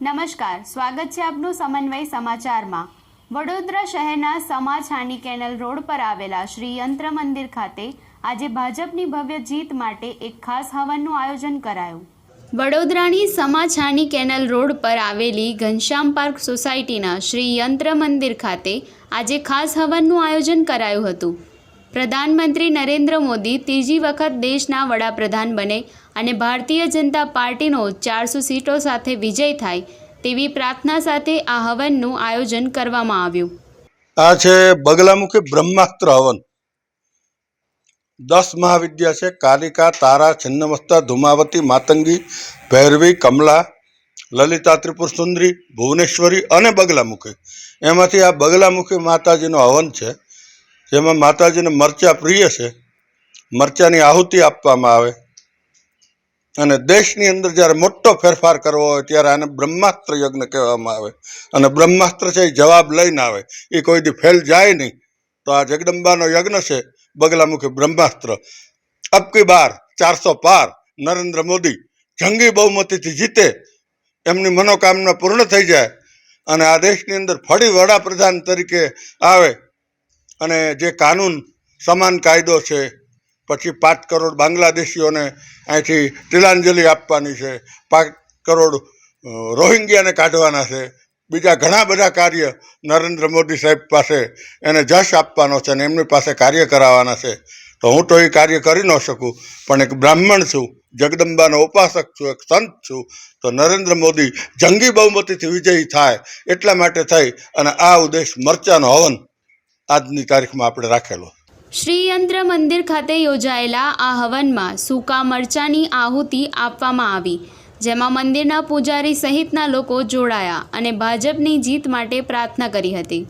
નમસ્કાર, સ્વાગત છે આપનું સમન્વય સમાચારમાં. વડોદરા શહેરના સમાજ હાની કેનલ રોડ પર આવેલા શ્રી યંત્ર મંદિર ખાતે આજે ભાજપની ભવ્ય જીત માટે એક ખાસ હવનનું આયોજન કરાયું. વડોદરાની સમા છાની કેનલ રોડ પર આવેલી ઘનશ્યામ પાર્ક સોસાયટીના શ્રી યંત્ર મંદિર ખાતે આજે ખાસ હવનનું આયોજન કરાયું હતું. પ્રધાનમંત્રી નરેન્દ્ર મોદી ત્રીજી વખત દેશના વડાપ્રધાન બને અને ભારતીય જનતા પાર્ટીનો ચારસો સીટો સાથે વિજય થાય તેવી પ્રાર્થના સાથે આ હવનનું આયોજન કરવામાં આવ્યું. આ છે બગલામુખી બ્રહ્માસ્ત્ર હવન. દસ મહાવિદ્યા છે, કાલિકા, તારા, છિન્નમસ્તા, ધુમાવતી, માતંગી, ભૈરવી, કમલા, લલિતા, ત્રિપુર સુંદરી, ભુવનેશ્વરી અને બગલામુખી. એમાંથી આ બગલામુખી માતાજીનો હવન છે. જેમાં માતાજીને મરચા પ્રિય છે. મરચાની આહુતિ આપવામાં આવે. અને દેશની અંદર જ્યારે મોટો ફેરફાર કરવો હોય ત્યારે આને બ્રહ્માસ્ત્ર યજ્ઞ કહેવામાં આવે. અને બ્રહ્માસ્ત્ર છે એ જવાબ લઈને આવે. એ કોઈ દી ફેલ જાય નહીં. તો આ જગદંબાનો યજ્ઞ છે, બગલામુખી બ્રહ્માસ્ત્ર. અબકી બાર, ચારસો પાર, નરેન્દ્ર મોદી, જંગી બહુમતીથી જીતે. એમની મનોકામના પૂર્ણ થઈ જાય. અને આ દેશની અંદર ફરી વડાપ્રધાન તરીકે આવે. અને જે કાનૂન, સમાન કાયદો છે પછી પાંચ કરોડ બાંગ્લાદેશીઓને અહીંથી તિલાંજલિ આપવાની છે, પાંચ કરોડ રોહિંગ્યાને કાઢવાના છે. બીજા ઘણા બધા કાર્ય નરેન્દ્ર મોદી સાહેબ પાસે એને જશ આપવાનો છે અને એમની પાસે કાર્ય કરાવવાના છે. તો હું તો એ કાર્ય કરી ન શકું, પણ એક બ્રાહ્મણ છું, જગદંબાનો ઉપાસક છું, એક સંત છું, તો નરેન્દ્ર મોદી જંગી બહુમતીથી વિજયી થાય એટલા માટે થઈ અને આ ઉદ્દેશ મરચાનો હવન આજની તારીખમાં આપણે રાખેલો. શ્રી યંત્ર મંદિર ખાતે યોજાયેલા આ હવનમાં સૂકા મરચાની આહુતિ આપવામાં આવી, જેમાં મંદિરના પૂજારી સહિતના લોકો જોડાયા અને ભાજપની જીત માટે પ્રાર્થના કરી હતી.